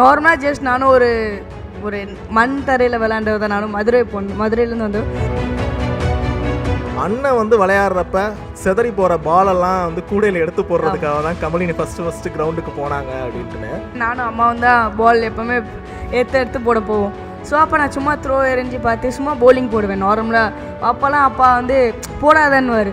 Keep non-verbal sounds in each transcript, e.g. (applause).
நார்மலாக ஜஸ்ட் நானும் ஒரு ஒரு மண் தரையில் விளையாண்டது தான் நானும் மதுரை பொண்ணு மதுரையிலேருந்து வந்து அண்ணன் வந்து விளையாடுறப்ப செதறி போகிற பாலெல்லாம் வந்து கூடையில் எடுத்து போடுறதுக்காக தான் கமலினி ஃபஸ்ட்டு ஃபஸ்ட்டு கிரவுண்டுக்கு போனாங்க அப்படின்ட்டுன்னு. நானும் அம்மாவும் தான் பால் எப்போவுமே எடுத்து எடுத்து போட போவோம். ஸோ அப்போ நான் சும்மா த்ரோ எறிஞ்சு பார்த்து சும்மா bowling போடுவேன். நார்மலாக அப்போல்லாம் அப்பா வந்து போடாதன்னுவார்.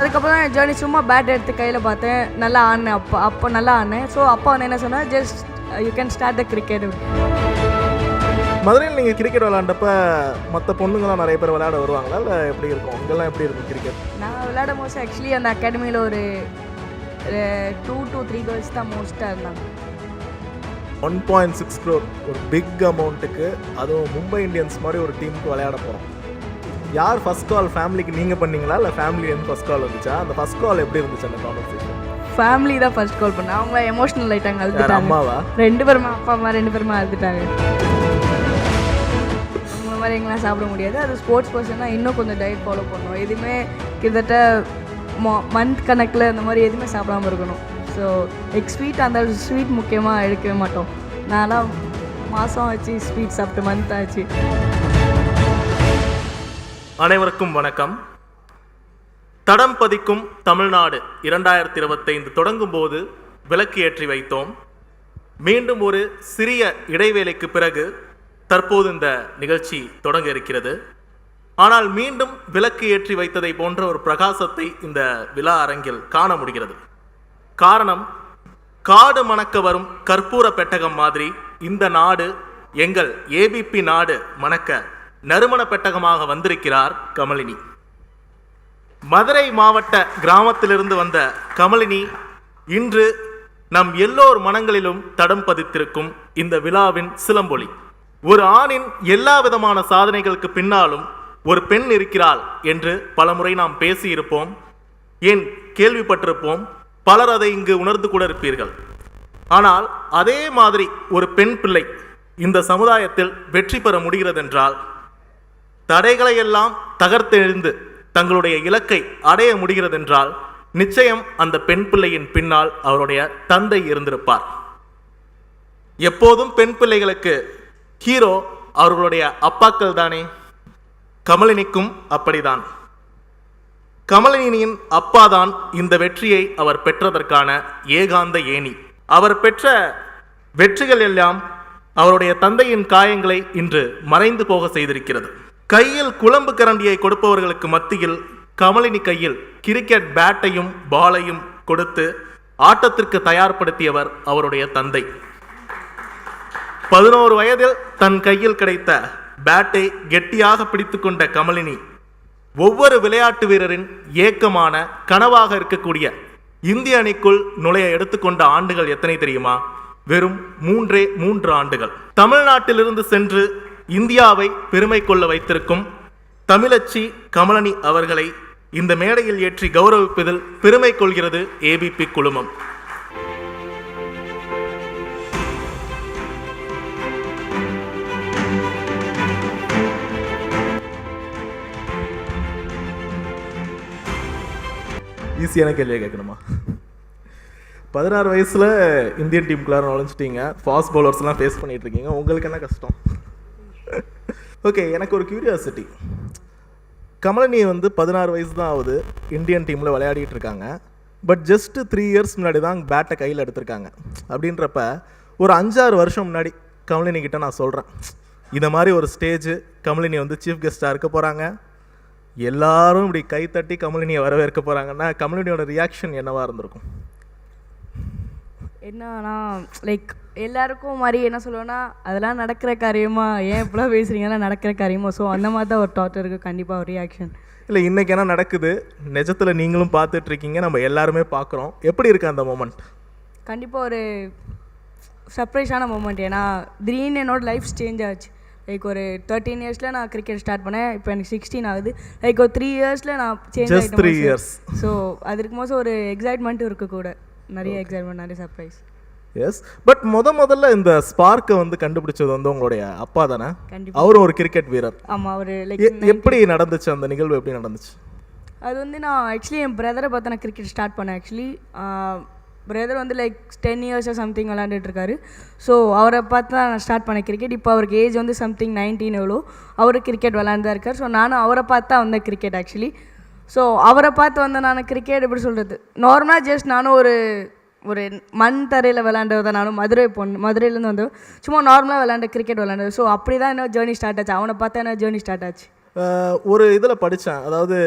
அதுக்கப்புறம் தான் ஜேர்னி சும்மா பேட் எடுத்து கையில் பார்த்தேன். நல்லா ஆடினேன். அப்போ அப்போ நல்லா ஆடினேன். ஸோ அப்பா வந்து என்ன சொன்னால் just you can start the cricket மதுரையில் நீங்கள் கிரிக்கெட் விளையாண்டப்ப மற்ற பொண்ணுங்களாம் நிறைய பேர் விளையாட வருவாங்களா? இல்லை எப்படி இருக்கும்? இங்கெல்லாம் எப்படி இருக்கும் கிரிக்கெட் நான் விளையாடும் போது ஆக்சுவலி அந்த அகாடமியில் ஒரு டூ டூ த்ரீ கேர்ள்ஸ் தான் மோஸ்ட்டாக இருந்தாங்க. ஒன் பாயிண்ட் சிக்ஸ் க்ரோர் ஒரு பிக் அமௌண்ட்டுக்கு அதுவும் மும்பை இந்தியன்ஸ் மாதிரி ஒரு டீமுக்கு விளையாட போகிறோம் யார் ஃபர்ஸ்ட் கால் ஃபேமிலிக்கு நீங்கள் பண்ணீங்களா? இல்லை ஃபேமிலி வந்து ஃபர்ஸ்ட் கால் வந்துச்சா? அந்த ஃபர்ஸ்ட் கால் எப்படி இருந்துச்சு அந்த கான்வர்சேஷன் ஃபேமிலி தான் ஃபர்ஸ்ட் கால் பண்ணேன். அவங்க எமோஷனல் ஆயிட்டாங்க அழுதுட்டாங்க. அம்மாவா? ரெண்டு பேருமே அப்பா அம்மா ரெண்டு பேருமே அழுதுட்டாங்க. இந்த மாதிரி எங்களாம் சாப்பிட முடியாது. அது ஸ்போர்ட்ஸ் பர்சன்னா இன்னும் கொஞ்சம் டயட் ஃபாலோ பண்ணணும். எதுவுமே கிட்டத்தட்ட மந்த் கணக்கில் இந்த மாதிரி எதுவுமே சாப்பிடாம இருக்கணும். ஸோ எக் ஸ்வீட் அந்த ஸ்வீட் முக்கியமாக எடுக்கவே மாட்டோம். நான்லாம் மாதம் ஆச்சு ஸ்வீட் சாப்பிட்டு மந்த் ஆச்சு. அனைவருக்கும் வணக்கம். தடம் பதிக்கும் தமிழ்நாடு இரண்டாயிரத்தி இருபத்தைந்து தொடங்கும் போது விளக்கு ஏற்றி வைத்தோம். மீண்டும் ஒரு சிறிய இடைவேளைக்கு பிறகு தற்போது இந்த நிகழ்ச்சி தொடங்க இருக்கிறது. ஆனால் மீண்டும் விளக்கு ஏற்றி வைத்ததை போன்ற ஒரு பிரகாசத்தை இந்த விழா அரங்கில் காண முடிகிறது. காரணம் காடு மணக்க வரும் கற்பூர பெட்டகம் மாதிரி இந்த நாடு எங்கள் ஏபிபி நாடு மணக்க நறுமண பெட்டகமாக வந்திருக்கிறார் கமலினி. மதுரை மாவட்ட கிராமத்திலிருந்து வந்த கமலினி இன்று நம் எல்லோர் மனங்களிலும் தடம் பதித்திருக்கும் இந்த விழாவின் சிலம்பொலி. ஒரு ஆணின் எல்லா விதமான சாதனைகளுக்கு பின்னாலும் ஒரு பெண் இருக்கிறாள் என்று பலமுறை நாம் பேசியிருப்போம். ஏன் கேள்விப்பட்டிருப்போம். பலர் அதை இங்கு உணர்ந்து கூட இருப்பீர்கள். ஆனால் அதே மாதிரி ஒரு பெண் பிள்ளை இந்த சமுதாயத்தில் வெற்றி பெற முடிகிறதென்றால் தடைகளை எல்லாம் தகர்த்தெழுந்து தங்களுடைய இலக்கை அடைய முடிகிறதென்றால் நிச்சயம் அந்த பெண் பிள்ளையின் பின்னால் அவருடைய தந்தை இருந்திருப்பார். எப்போதும் பெண் பிள்ளைகளுக்கு ஹீரோ அவர்களுடைய அப்பாக்கள் தானே? கமலினிக்கும் அப்படிதான் கமலினியின் அப்பாதான் இந்த வெற்றியை அவர் பெற்றதற்கான ஏகாந்த ஏணி. அவர் பெற்ற வெற்றிகள் எல்லாம் அவருடைய தந்தையின் காயங்களை இன்று மறைந்து போக செய்திருக்கிறது. கையில் குழம்பு கரண்டியை கொடுப்பவர்களுக்கு மத்தியில் கமலினி கையில் கிரிக்கெட் பேட்டையும் பாலையும் கொடுத்து ஆட்டத்திற்கு தயார்படுத்தியவர் அவருடைய தந்தை. பதினோரு வயதில் தன் கையில் கிடைத்த பேட்டை கெட்டியாக பிடித்துக்கொண்ட கமலினி ஒவ்வொரு விளையாட்டு வீரரின் ஏக்கமான கனவாக இருக்கக்கூடிய இந்திய அணிக்குள் நுழைய எடுத்துக்கொண்ட ஆண்டுகள் எத்தனை தெரியுமா? வெறும் மூன்றே மூன்று ஆண்டுகள். தமிழ்நாட்டிலிருந்து சென்று இந்தியாவை பெருமை கொள்ள வைத்திருக்கும் தமிழச்சி கமலனி அவர்களை இந்த மேடையில் ஏற்றி கௌரவிப்பதில் பெருமை கொள்கிறது ஏபிபி குழுமம். ஈஸியான கேள்வியை கேட்கணுமா? பதினாறு வயசில் இந்தியன் டீமுக்குள்ளார நுழைஞ்சிட்டீங்க. ஃபாஸ்ட் பவுலர்ஸ்லாம் ஃபேஸ் பண்ணிகிட்டு இருக்கீங்க. உங்களுக்கு என்ன கஷ்டம்? ஓகே எனக்கு ஒரு கியூரியாசிட்டி கமலினி வந்து பதினாறு வயசு தான் ஆகுது இந்தியன் டீமில் விளையாடிட்டு இருக்காங்க. பட் ஜஸ்ட் த்ரீ இயர்ஸ் முன்னாடி தான் பேட்டை கையில் எடுத்திருக்காங்க. அப்படின்றப்ப ஒரு அஞ்சாறு வருஷம் முன்னாடி கமலினி கிட்ட நான் சொல்கிறேன் இந்த மாதிரி ஒரு ஸ்டேஜ் கமலினி வந்து சீஃப் கெஸ்ட்டாக இருக்க போகிறாங்க எல்லாரும் இப்படி கை தட்டி கமலினியை வரவேற்க போகிறாங்கன்னா கமலினியோட ரியாக்ஷன் என்னவாக இருந்திருக்கும்? என்னன்னா லைக் எல்லாருக்கும் மாதிரி என்ன சொல்லுவேன்னா அதெல்லாம் நடக்கிற காரியமா? ஏன் இப்படிலாம் பேசுறீங்கன்னா நடக்கிற காரியமா? ஸோ அந்த மாதிரி தான் ஒரு தாட் இருக்குது கண்டிப்பாக ஒரு ரியாக்ஷன் இல்லை இன்னைக்கு என்ன நடக்குது? நிஜத்தில் நீங்களும் பார்த்துட்டு இருக்கீங்க நம்ம எல்லாருமே பார்க்குறோம். எப்படி இருக்கு அந்த மூமெண்ட் கண்டிப்பாக ஒரு சர்ப்ரைஸான மூமெண்ட் ஏன்னா திடீர்னு என்னோட லைஃப் சேஞ்ச் ஆச்சு. லைக் ஒரு தேர்ட்டீன் இயர்ஸில் நான் கிரிக்கெட் ஸ்டார்ட் பண்ணேன். இப்போ எனக்கு சிக்ஸ்டீன் ஆகுது. லைக் ஒரு த்ரீ இயர்ஸில் நான் சேஞ்ச் three years. ஸோ அது இருக்கும்போது ஒரு எக்ஸைட்மெண்ட் இருக்கு கூட. நிறைய எக்ஸைட்மெண்ட் நிறைய சர்ப்ரைஸ் எஸ் பட் முத முதல்ல இந்த ஸ்பார்க்கை வந்து கண்டுபிடிச்சது வந்து உங்களுடைய அப்பா தானே. அவரும் ஒரு கிரிக்கெட் வீரர். ஆமாம் ஒரு லைக் எப்படி நடந்துச்சு அந்த நிகழ்வு? எப்படி நடந்துச்சு? அது வந்து நான் ஆக்சுவலி என் பிரதரை பார்த்து நான் கிரிக்கெட் ஸ்டார்ட் பண்ணேன் ஆக்சுவலி பிரதர் வந்து லைக் டென் இயர்ஸாக சம்திங் விளாண்டுட்ருக்காரு ஸோ அவரை பார்த்து தான் நான் ஸ்டார்ட் பண்ணேன் கிரிக்கெட் இப்போ அவருக்கு ஏஜ் வந்து சம்திங் நைன்டீன் எவ்வளோ அவர் கிரிக்கெட் விளாண்டு தான் இருக்கார். ஸோ நானும் அவரை பார்த்து தான் வந்தேன் கிரிக்கெட் ஆக்சுவலி ஸோ அவரை பார்த்து வந்த நான் கிரிக்கெட் எப்படி சொல்கிறது நார்மலாக ஜஸ்ட் நானும் ஒரு ஒரு மண் தரையில் விளாண்டது நானும் மதுரை பொண்ணு மதுரையிலேருந்து வந்து சும்மா நார்மலாக விளாண்ட கிரிக்கெட் விளாண்டது ஸோ அப்படி தான் என்ன ஜேர்னி ஸ்டார்ட் ஆச்சு. அவனை பார்த்தா என்ன ஜேர்னி ஸ்டார்ட் ஆச்சு. ஒரு இதில் படித்தேன் அதாவது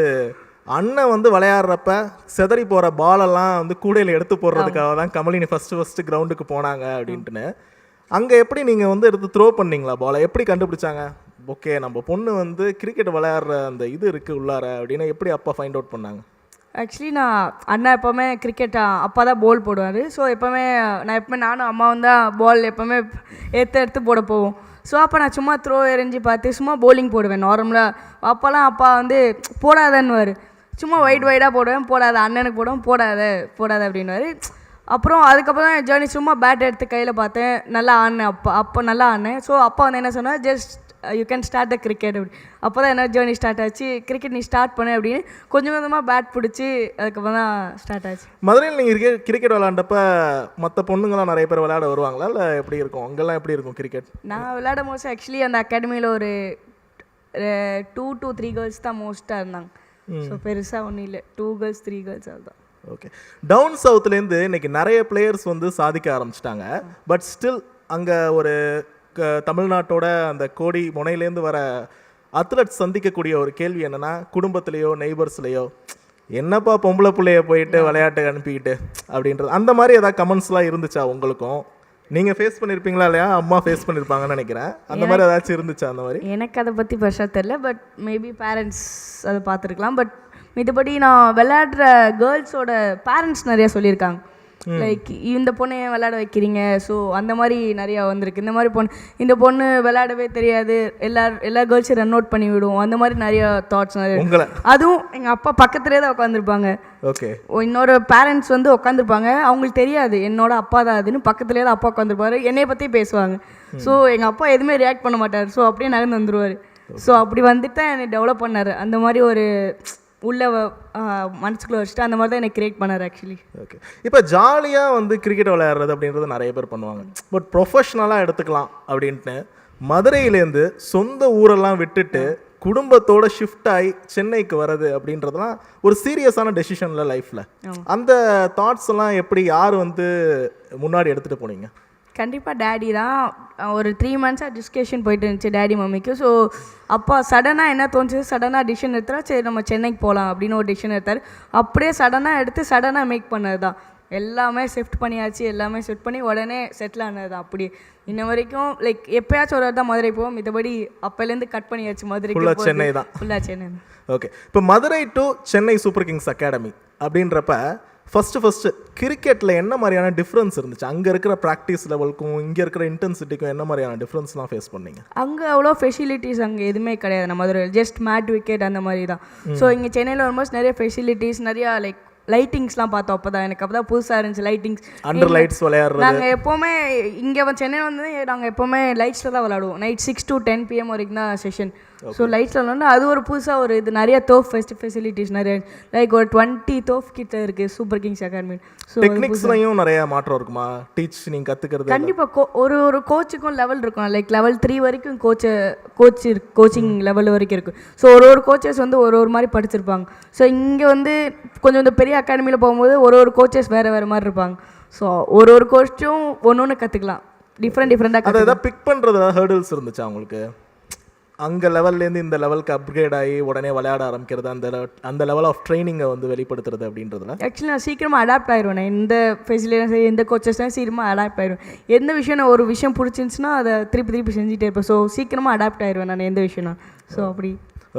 அண்ணன் வந்து விளையாடுறப்ப செதறி போகிற பாலெல்லாம் வந்து கூடையில் எடுத்து போடுறதுக்காக தான் கமலினி ஃபஸ்ட்டு ஃபஸ்ட்டு கிரவுண்டுக்கு போனாங்க அப்படின்ட்டுன்னு. அங்கே எப்படி நீங்கள் வந்து எடுத்து த்ரோ பண்ணீங்களா பாலை எப்படி கண்டுபிடிச்சாங்க? ஓகே நம்ம பொண்ணு வந்து கிரிக்கெட் விளையாடுற அந்த இது இருக்குது உள்ளார அப்படின்னு எப்படி அப்பா ஃபைண்ட் அவுட் பண்ணாங்க? ஆக்சுவலி நான் அண்ணா எப்போவுமே கிரிக்கெட் அப்பா தான் பால் போடுவார். ஸோ எப்போவுமே நான் எப்பவுமே நானும் அம்மாவும் தான் பால் எப்போவுமே எடுத்து எடுத்து போட போவோம். ஸோ அப்போ நான் சும்மா த்ரோ எரிஞ்சு பார்த்து சும்மா போலிங் போடுவேன் நார்மலாக அப்போல்லாம் அப்பா வந்து போடாதன்னுவார். சும்மா ஒயிட் ஒயிடாக போடுவேன் போடாத அண்ணனுக்கு போடுவேன் போடாத போடாத அப்படின்வாரு அப்புறம் அதுக்கப்புறம் தான் ஜேர்னி சும்மா பேட் எடுத்து கையில் பார்த்தேன். நல்லா ஆடினேன் அப்போ அப்போ நல்லா ஆடினேன். ஸோ அப்பா வந்து என்ன சொன்னார்? Just you can start the cricket அப்படி அப்போ தான் என்ன ஜேர்னி ஸ்டார்ட் ஆச்சு? கிரிக்கெட் நீ ஸ்டார்ட் பண்ணு அப்படின்னு கொஞ்சம் கொஞ்சமாக பேட் பிடிச்சி அதுக்கப்புறம் தான் ஸ்டார்ட் ஆச்சு. மதுரையில் நீங்கள் கிரிக்கெட் கிரிக்கெட் விளாண்டப்ப மற்ற பொண்ணுங்களாம் நிறைய பேர் விளையாட வருவாங்களா? இல்லை எப்படி இருக்கும்? அங்கெல்லாம் எப்படி இருக்கும் கிரிக்கெட் நான் விளையாடும் போது ஆக்சுவலி அந்த அகாடமியில் ஒரு டூ டூ த்ரீ கேர்ள்ஸ் தான் மோஸ்ட்டாக இருந்தாங்க. ஸோ பெருசாக ஒன்றும் இல்லை. டூ கேர்ள்ஸ் த்ரீ கேர்ள்ஸ் அதுதான் ஓகே டவுன் சவுத்துலேருந்து இன்னைக்கு நிறைய பிளேயர்ஸ் வந்து சாதிக்க ஆரம்பிச்சிட்டாங்க. பட் ஸ்டில் அங்கே ஒரு தமிழ்நாட்டோட அந்த கோடி முனையிலேருந்து வர அத்லட்ஸ் சந்திக்கக்கூடிய ஒரு கேள்வி என்னன்னா குடும்பத்திலேயோ நெய்பர்ஸ்லேயோ என்னப்பா பொம்பளை பிள்ளைய போயிட்டு விளையாட்டுக்கு அனுப்பிக்கிட்டு? அப்படின்றது. அந்த மாதிரி ஏதாவது கமெண்ட்ஸ்லாம் இருந்துச்சா உங்களுக்கும்? நீங்கள் ஃபேஸ் பண்ணியிருப்பீங்களா இல்லையா? அம்மா ஃபேஸ் பண்ணியிருப்பாங்கன்னு நினைக்கிறேன். அந்த மாதிரி ஏதாச்சும் இருந்துச்சா அந்த மாதிரி? எனக்கு அதை பற்றி பெருசாக தெரில பட் மேபி பேரண்ட்ஸ் அதை பார்த்துருக்கலாம். பட் மித்தபடி நான் விளையாடுற கேர்ள்ஸோட பேரண்ட்ஸ் நிறையா சொல்லியிருக்காங்க. லைக் இந்த பொண்ணை ஏன் விளையாட வைக்கிறீங்க? ஸோ அந்த மாதிரி நிறையா வந்திருக்கு. இந்த மாதிரி பொண்ணு இந்த பொண்ணு விளையாடவே தெரியாது. எல்லா எல்லா கேர்ள்ஸையும் ரன் அவுட் பண்ணி விடும். அந்த மாதிரி நிறைய தாட்ஸ் நிறைய அதுவும் எங்கள் அப்பா பக்கத்துலேயே தான் உட்காந்துருப்பாங்க ஓகே இன்னொரு பேரண்ட்ஸ் வந்து உட்காந்துருப்பாங்க அவங்களுக்கு தெரியாது. என்னோட அப்பா தான் அதுன்னு பக்கத்துலேயே தான் அப்பா உட்காந்துருப்பாரு என்னைய பற்றி பேசுவாங்க. ஸோ எங்கள் அப்பா எதுவுமே ரியாக்ட் பண்ண மாட்டார். ஸோ அப்படியே நகர்ந்து வந்துருவார். ஸோ அப்படி வந்துட்டு தான் என்னை டெவலப் பண்ணார். அந்த மாதிரி ஒரு உள்ள மனசுக்குள்ள வச்சுட்டு அந்த மாதிரி தான் என்னை கிரியேட் பண்ணார் ஆக்சுவலி ஓகே இப்போ ஜாலியாக வந்து கிரிக்கெட் விளையாடுறது அப்படின்றது நிறைய பேர் பண்ணுவாங்க. பட் ப்ரொஃபஷ்னலாக எடுத்துக்கலாம் அப்படின்ட்டு மதுரையிலேருந்து சொந்த ஊரெல்லாம் விட்டுட்டு குடும்பத்தோட ஷிஃப்ட் ஆகி சென்னைக்கு வர்றது அப்படின்றதுலாம் ஒரு சீரியஸான டெசிஷனில் லைஃப்பில் அந்த தாட்ஸ் எல்லாம் எப்படி யார் வந்து முன்னாடி எடுத்துகிட்டு போனீங்க? கண்டிப்பாக டேடி தான் ஒரு த்ரீ மந்த்ஸாக டிஸ்கஷன் போயிட்டு இருந்துச்சு டேடி மம்மிக்கு. ஸோ அப்பா சடனாக என்ன தோணுச்சு? சடனாக டிசிஷன் எடுத்தா சரி நம்ம சென்னைக்கு போகலாம் அப்படின்னு ஒரு டிசிஷன் எடுத்தார். அப்படியே சடனாக எடுத்து சடனாக மேக் பண்ணது தான் எல்லாமே ஷிஃப்ட் பண்ணியாச்சு எல்லாமே செட் பண்ணி உடனே செட்டில் ஆனது தான் அப்படி இன்ன வரைக்கும் லைக் எப்பயாச்சும் ஒரு தான் மதுரை போவோம். மித்தபடி அப்போலேருந்து கட் பண்ணியாச்சு மதுரைக்கு Full-ஆ சென்னை தான். ஃபுல்லாக சென்னை தான். ஓகே இப்போ Madurai to Chennai super kings academy அப்படின்றப்ப ஃபஸ்ட்டு ஃபஸ்ட்டு கிரிக்கெட்டில் என்ன மாதிரியான டிஃப்ரென்ஸ் இருந்துச்சு? அங்கே இருக்கிற ப்ராக்டிஸ் லெவலுக்கும் இங்கே இருக்கிற இன்டென்சிட்டிக்கும் என்ன மாதிரியான டிஃப்ரென்ஸ்லாம் ஃபேஸ் பண்ணீங்க? அங்கே அவ்வளோ ஃபெசிலிட்டிஸ் அங்கே எதுவுமே கிடையாது. நம்ம மதுரையில் ஜஸ்ட் மேட் விக்கெட் அந்த மாதிரி தான். ஸோ இங்கே சென்னையில் வரும்போது நிறைய ஃபெசிலிட்டிஸ் நிறையா லைக் லைட்டிங்ஸ்லாம் பார்த்தோம் அப்போ தான் எனக்கு அப்போ தான் புதுசாக இருந்துச்சு லைட்டிங்ஸ் அண்டர் லைட்ஸ் விளையாடுறது. நாங்கள் எப்போவுமே இங்கே சென்னையில் வந்து நாங்கள் எப்போவுமே லைட்ஸில் தான் விளாடுவோம் night six to ten PM வரைக்கும் தான் செஷன் ஸோ லைட்ஸில் விளாண்டு அது ஒரு புதுசாக ஒரு இது. நிறைய தோஃப் ஃபெஸ்ட் ஃபெசிலிட்டிஸ் நிறைய லைக் ஒரு டுவெண்ட்டி தோஃப் கிட்ட இருக்குது சூப்பர் கிங்ஸ் அகாடமி ஸோ டெக்னிக்ஸ்லையும் நிறைய மாற்றம் இருக்குமா? டீச் நீங்கள் கற்றுக்கிறது கண்டிப்பாக ஒரு ஒரு கோச்சுக்கும் லெவல் இருக்கும். லைக் லெவல் த்ரீ வரைக்கும் கோச்சு கோச் கோச்சிங் லெவல் வரைக்கும் இருக்கும் ஸோ ஒரு ஒரு கோச்சஸ் வந்து ஒரு ஒரு மாதிரி படிச்சிருப்பாங்க. ஸோ இங்கே வந்து கொஞ்சம் இந்த பெரிய அகாடமியில் போகும்போது ஒரு ஒரு கோச்சஸ் வேறு வேறு மாதிரி இருப்பாங்க. ஸோ ஒரு ஒரு கோச்சும் ஒன்று ஒன்று கற்றுக்கலாம் டிஃப்ரெண்ட் டிஃப்ரெண்ட்டாக அதை பிக் பண்ணுறது ஹேர்டில்ஸ் இருந்துச்சா உங்களுக்கு? அங்கே லெவல்லேருந்து இந்த லெவலுக்கு அப்கிரேட் ஆகி உடனே விளையாட ஆரம்பிக்கிறது அந்த அந்த லெவல் ஆஃப் ட்ரைனிங்கை வந்து வெளிப்படுத்துறது அப்படின்றதுல? ஆக்சுவலி நான் சீக்கிரமாக அடாப்ட் ஆயிடுவேன் நான் எந்த ஃபெசிலிட்டி சரி எந்த கோச்சஸ்லாம் சீக்கிரமாக அடாப்ட் ஆயிடுவேன் எந்த விஷயம் நான் ஒரு விஷயம் பிடிச்சிருந்துச்சுன்னா அதை திருப்பி திருப்பி செஞ்சுட்டே இருப்பேன். ஸோ சீக்கிரமாக அடாப்ட் ஆயிடுவேன் நான் எந்த விஷயம்னா. ஸோ அப்படி.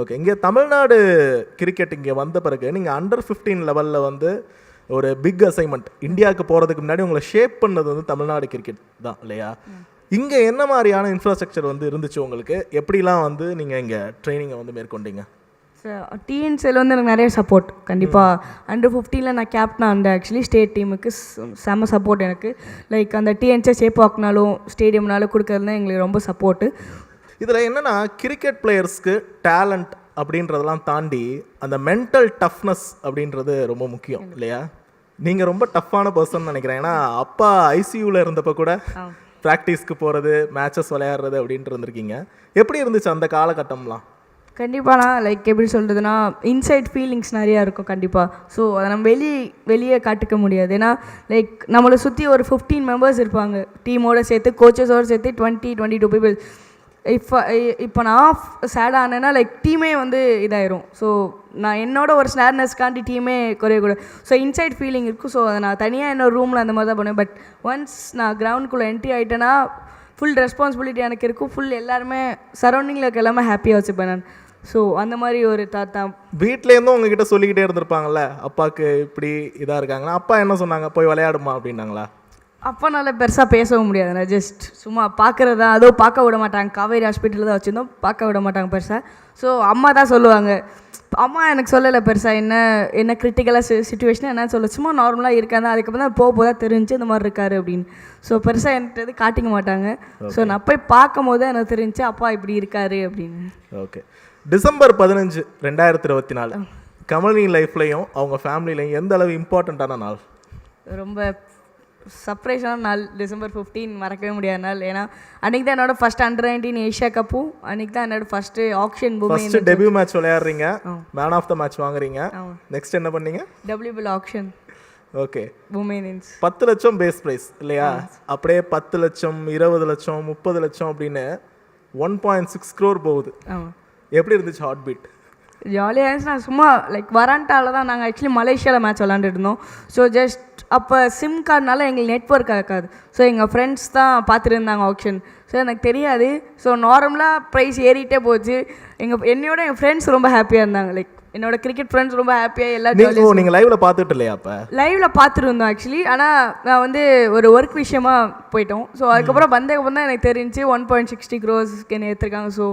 ஓகே இங்கே தமிழ்நாடு கிரிக்கெட் இங்கே வந்த பிறகு நீங்கள் அண்டர் 15 லெவலில் வந்து ஒரு பிக் அசைன்மெண்ட் இந்தியாவுக்கு போகிறதுக்கு முன்னாடி உங்களை ஷேப் பண்ணது வந்து தமிழ்நாடு கிரிக்கெட் தான் இல்லையா? இங்கே என்ன மாதிரியான இன்ஃப்ராஸ்ட்ரக்சர் வந்து இருந்துச்சு உங்களுக்கு? எப்படிலாம் வந்து நீங்கள் இங்கே ட்ரைனிங்கை வந்து மேற்கொண்டீங்க? டிஎன்சியில் வந்து எனக்கு நிறைய சப்போர்ட் கண்டிப்பாக அண்டர் ஃபிஃப்டீனில் நான் கேப்டன் அந்த ஆக்சுவலி ஸ்டேட் டீமுக்கு செம்ம சப்போர்ட் எனக்கு. லைக் அந்த டிஎன்சியை சேப் ஆக்கினாலும் ஸ்டேடியம்னாலும் கொடுக்கறதுலாம் எங்களுக்கு ரொம்ப சப்போர்ட்டு இதில் என்னன்னா கிரிக்கெட் பிளேயர்ஸ்க்கு டேலண்ட் அப்படின்றதெல்லாம் தாண்டி அந்த மென்டல் டஃப்னஸ் அப்படின்றது ரொம்ப முக்கியம் இல்லையா? நீங்கள் ரொம்ப டஃப்பான பர்சன் நினைக்கிறேன். ஏன்னா அப்பா ஐசியூவில் இருந்தப்போ கூட ப்ராக்டிஸ்க்கு போகிறது மேட்சஸ் விளையாடுறது அப்படின்ட்டு இருந்திருக்கீங்க. எப்படி இருந்துச்சு அந்த காலகட்டம்லாம்? கண்டிப்பாண்ணா லைக் எப்படி சொல்கிறதுனா இன்சைட் ஃபீலிங்ஸ் நிறையா இருக்கும் கண்டிப்பாக ஸோ அதை நம்ம வெளியே வெளியே காட்டுக்க முடியாது. ஏன்னா லைக் நம்மளை சுற்றி ஒரு ஃபிஃப்டீன் மெம்பர்ஸ் இருப்பாங்க. டீமோட சேர்த்து கோச்சஸோடு சேர்த்து டுவெண்ட்டி டுவெண்ட்டி டூ பீப்புள் இப்போ இப்போ நான் சேட் ஆனேன்னா லைக் டீமே வந்து இதாயிரும். ஸோ நான் என்னோட ஒரு ஸ்னேர்னஸ்க்காண்டி டீமே குறையக்கூடாது ஸோ இன்சைட் ஃபீலிங் இருக்கும். ஸோ அதை நான் தனியாக என்னோட ரூமில் அந்த மாதிரி தான் பண்ணுவேன். பட் ஒன்ஸ் நான் கிரவுண்டுக்குள்ளே என்ட்ரி ஆகிட்டேன்னா ஃபுல் ரெஸ்பான்சிபிலிட்டி எனக்கு இருக்கும். ஃபுல் எல்லாருமே சரௌண்டிங்கில் இருக்க எல்லாமே ஹாப்பியாக வச்சுப்பேன் நான். ஸோ அந்த மாதிரி ஒரு தாத்தா வீட்டிலேருந்தும் உங்ககிட்ட சொல்லிக்கிட்டே இருந்திருப்பாங்கல்ல அப்பாவுக்கு இப்படி இதாக இருக்காங்கன்னா அப்பா என்ன சொன்னாங்க? போய் விளையாடுமா அப்படின்னாங்களா? அப்பனால பெருசாக பேசவும் முடியாது நான் ஜஸ்ட் சும்மா பார்க்குறது தான் அதோ பார்க்க விட மாட்டாங்க. காவேரி ஹாஸ்பிட்டலில் தான் வச்சுருந்தோம். பார்க்க விட மாட்டாங்க பெருசாக ஸோ அம்மா தான் சொல்லுவாங்க. அம்மா எனக்கு சொல்லலை பெருசாக என்ன என்ன கிரிட்டிக்கலாக சுச்சுவேஷன் என்ன சொல்ல சும்மா நார்மலாக இருக்காங்க. அதுக்கப்புறம் தான் போக தான் தெரிஞ்சு இந்த மாதிரி இருக்காரு அப்படின்னு. ஸோ பெருசாக என்கிட்ட இது காட்டிக்க மாட்டாங்க. ஸோ நான் போய் பார்க்கும் போது எனக்கு தெரிஞ்சு அப்பா இப்படி இருக்காரு அப்படின்னு. ஓகே டிசம்பர் பதினஞ்சு ரெண்டாயிரத்தி இருபத்தி நாலு. கமலினி லைஃப்லையும் அவங்க ஃபேமிலிலையும் எந்த அளவு இம்பார்ட்டண்ட்டான நாள்? ரொம்ப சர்ப்ரைஸான நாள் டிசம்பர் 15 மறக்கவே முடியாத நாள். ஏன்னா அன்றைக்கி தான் என்னோட ஃபஸ்ட் அண்டர் நைன்டீன் ஏஷியா கப்பும் அன்றைக்கி தான் என்னோட ஃபஸ்ட்டு ஆக்ஷன் பூமி ஃபர்ஸ்ட் டெபியூ மேட்ச் விளையாடுறீங்க. மேன் ஆஃப் த மேட்ச் வாங்குறீங்க. நெக்ஸ்ட் என்ன பண்ணீங்க? டபிள்யூபிள் ஆக்ஷன் ஓகே உமேனின்ஸ் பத்து லட்சம் பேஸ் ப்ரைஸ் இல்லையா? அப்படியே பத்து லட்சம் இருபது லட்சம் முப்பது லட்சம் அப்படின்னு ஒன் பாயிண்ட் சிக்ஸ் க்ரோர் போகுது. எப்படி இருந்துச்சு ஹார்ட் பீட் ஜாலியாக இருந்துச்சு. நான் சும்மா லைக் வராண்டால தான் நாங்கள் ஆக்சுவலி மலேசியாவில் மேட்ச் விளாண்டுட்டு இருந்தோம். ஸோ ஜஸ்ட் அப்போ சிம் கார்டுனால எங்களுக்கு நெட்ஒர்க் ஆகாது. ஸோ எங்கள் ஃப்ரெண்ட்ஸ் தான் பார்த்துட்டு இருந்தாங்க ஆப்ஷன் ஸோ எனக்கு தெரியாது. ஸோ நார்மலாக ப்ரைஸ் ஏறிட்டே போச்சு. எங்கள் என்னையோட எங்கள் ஃப்ரெண்ட்ஸ் ரொம்ப ஹாப்பியாக இருந்தாங்க. லைக் என்னோட கிரிக்கெட் ஃப்ரெண்ட்ஸ் ரொம்ப ஹாப்பியாக எல்லா நீங்க ஓ நீங்க லைவ்ல பார்த்துட்டு இல்லையா அப்ப? லைவ்ல பார்த்துருந்தோம் ஆக்சுவலி ஆனால் நான் வந்து ஒரு ஒர்க் விஷயமா போயிட்டோம். ஸோ அதுக்கப்புறம் வந்ததுக்கப்புறம் தான் எனக்கு தெரிஞ்சு ஒன் பாயிண்ட் சிக்ஸ்டி க்ரோஸ்க்கு என்ன ஏற்றிருக்காங்க ஸோ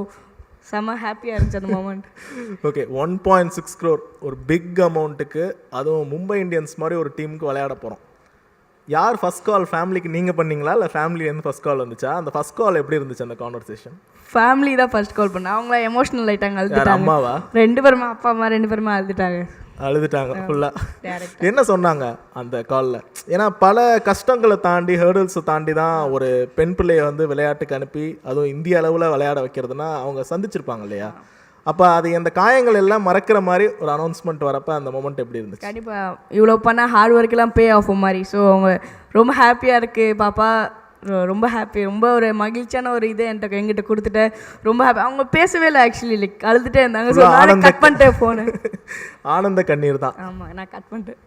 செம்ம ஹாப்பியாக இருந்துச்சு அந்த moment okay one point six crore ஒரு பிக் அமௌண்ட்டுக்கு அதுவும் மும்பை இந்தியன்ஸ் மாதிரி ஒரு டீமுக்கு விளையாட போகிறோம் யார் ஃபர்ஸ்ட் கால் ஃபேமிலிக்கு நீங்கள் பண்ணீங்களா? இல்லை ஃபேமிலிலேருந்து ஃபர்ஸ்ட் கால் வந்துச்சா? அந்த ஃபர்ஸ்ட் கால் எப்படி இருந்துச்சு அந்த கான்வர்சேஷன் ஃபேமிலி தான் ஃபர்ஸ்ட் கால் பண்ணேன். அவங்கள எமோஷனல் ஆயிட்டாங்க அழுதுட்டாங்க. அம்மாவா? ரெண்டு பேருமே அப்பா அம்மா ரெண்டு பேருமே அழுதுட்டாங்க. அழுதுட்டாங்க ஃபுல்லாக. என்ன சொன்னாங்க அந்த காலில் ஏன்னா பல கஷ்டங்களை தாண்டி ஹேர்டல்ஸை தாண்டி தான் ஒரு பெண் பிள்ளையை வந்து விளையாட்டுக்கு அனுப்பி அதுவும் இந்திய அளவில் விளையாட வைக்கிறதுனா அவங்க சந்திச்சிருப்பாங்க இல்லையா? அப்போ அது அந்த காயங்கள் எல்லாம் மறக்கிற மாதிரி ஒரு அனௌன்ஸ்மெண்ட் வரப்ப அந்த மொமெண்ட் எப்படி இருந்துச்சு? கண்டிப்பாக இவ்வளோ பண்ணால் ஹார்ட் ஒர்க்கெல்லாம் பே ஆஃப் மாதிரி. ஸோ அவங்க ரொம்ப ஹாப்பியாக இருக்குது பாப்பா ரொம்ப ஹாப்பி ரொம்ப ஒரு மகிழ்ச்சியான ஒரு இது என்கிட்ட எங்கிட்ட கொடுத்துட்டு ரொம்ப ஹாப்பி அவங்க பேசவே இல்லை ஆக்சுவலி லைக் அழுதுட்டே இருந்தாங்க. ஸோ நானே கட் பண்ணிட்டேன் ஃபோனு (laughs) ஆனந்த கண்ணீர் தான். ஆமாம் நான் கட் பண்ணிட்டேன்.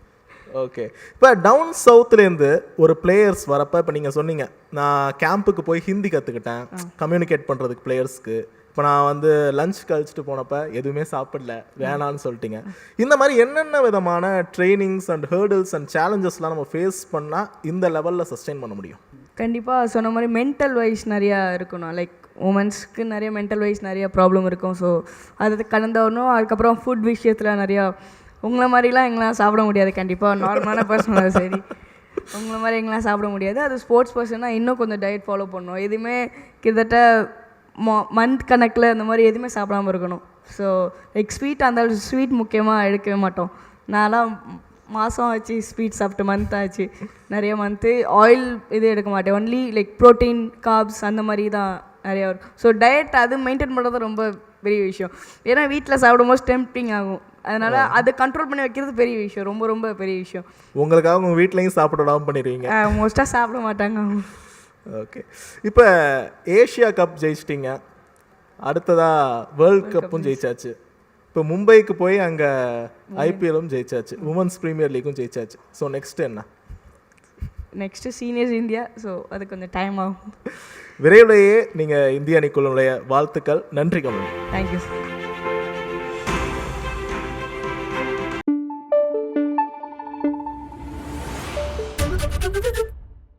ஓகே இப்போ டவுன் சவுத்துலேருந்து ஒரு பிளேயர்ஸ் வரப்போ இப்போ நீங்கள் சொன்னீங்க நான் கேம்புக்கு போய் ஹிந்தி கற்றுக்கிட்டேன் கம்யூனிகேட் பண்ணுறதுக்கு பிளேயர்ஸ்க்கு இப்போ நான் வந்து லஞ்ச் கழிச்சிட்டு போனப்ப எதுவுமே சாப்பிடல வேணான்னு சொல்லிட்டீங்க. இந்த மாதிரி என்னென்ன விதமான ட்ரைனிங்ஸ் அண்ட் ஹேர்டில்ஸ் அண்ட் சேலஞ்சஸ்லாம் நம்ம ஃபேஸ் பண்ணால் இந்த லெவலில் சஸ்டெயின் பண்ண முடியும்? கண்டிப்பாக சொன்ன மாதிரி மென்டல் வைஸ் நிறையா இருக்கணும். லைக் உமன்ஸ்க்கு நிறைய மென்டல் வைஸ் நிறைய ப்ராப்ளம் இருக்கும். ஸோ அது கடந்தவனும் அதுக்கப்புறம் ஃபுட் விஷயத்தில் நிறையா உங்களை மாதிரிலாம் எங்களாம் சாப்பிட முடியாது. கண்டிப்பாக நார்மலான பர்சனாக சரி. உங்களை மாதிரி எங்களாம் சாப்பிட முடியாது. அது ஸ்போர்ட்ஸ் பர்சனாக இன்னும் கொஞ்சம் டயட் ஃபாலோ பண்ணணும். எதுவுமே கிட்டத்தட்ட மோ மந்த் கணக்கில் இந்த மாதிரி எதுவுமே சாப்பிடாம இருக்கணும். ஸோ லைக் ஸ்வீட் அந்த ஸ்வீட் முக்கியமாக எடுக்கவே மாட்டோம். நான்லாம் மாதம் ஆச்சு ஸ்வீட் சாப்பிட்டு மந்த் ஆச்சு. நிறைய மந்த்து ஆயில் இது எடுக்க மாட்டேன். ஒன்லி லைக் ப்ரோட்டீன் கார்ப்ஸ் அந்த மாதிரி தான் நிறையா இருக்கும். ஸோ டயட் அது மெயின்டைன் பண்ணுறது ரொம்ப பெரிய விஷயம். ஏன்னா வீட்டில் சாப்பிடும்போது டெம்ப்டிங் ஆகும். அதனால் அதை கண்ட்ரோல் பண்ணி வைக்கிறது பெரிய விஷயம். ரொம்ப ரொம்ப பெரிய விஷயம். உங்களுக்காக உங்கள் வீட்லேயும் சாப்பிட விடாம பண்ணிடுவீங்க. மோஸ்ட்டாக சாப்பிட மாட்டாங்க. ஓகே. இப்போ ஏஷியா கப் ஜெயிச்சிட்டிங்க. அடுத்ததாக வேர்ல்ட் கப்பும் ஜெயிச்சாச்சு. இப்போ மும்பைக்கு போய் அங்கே ஐபிஎல்லும் ஜெயிச்சாச்சு. உமன்ஸ் பிரீமியர் லீக்கும் ஜெயிச்சாச்சு. ஸோ நெக்ஸ்ட் என்ன? நெக்ஸ்ட்டு சீனியர்ஸ் இந்தியா ஸோ அது கொஞ்சம் டைம் ஆகும். விரைவிலேயே நீங்கள் இந்திய அணிக்குள்ள நுழைய வாழ்த்துக்கள். நன்றி கமல். தேங்க்யூ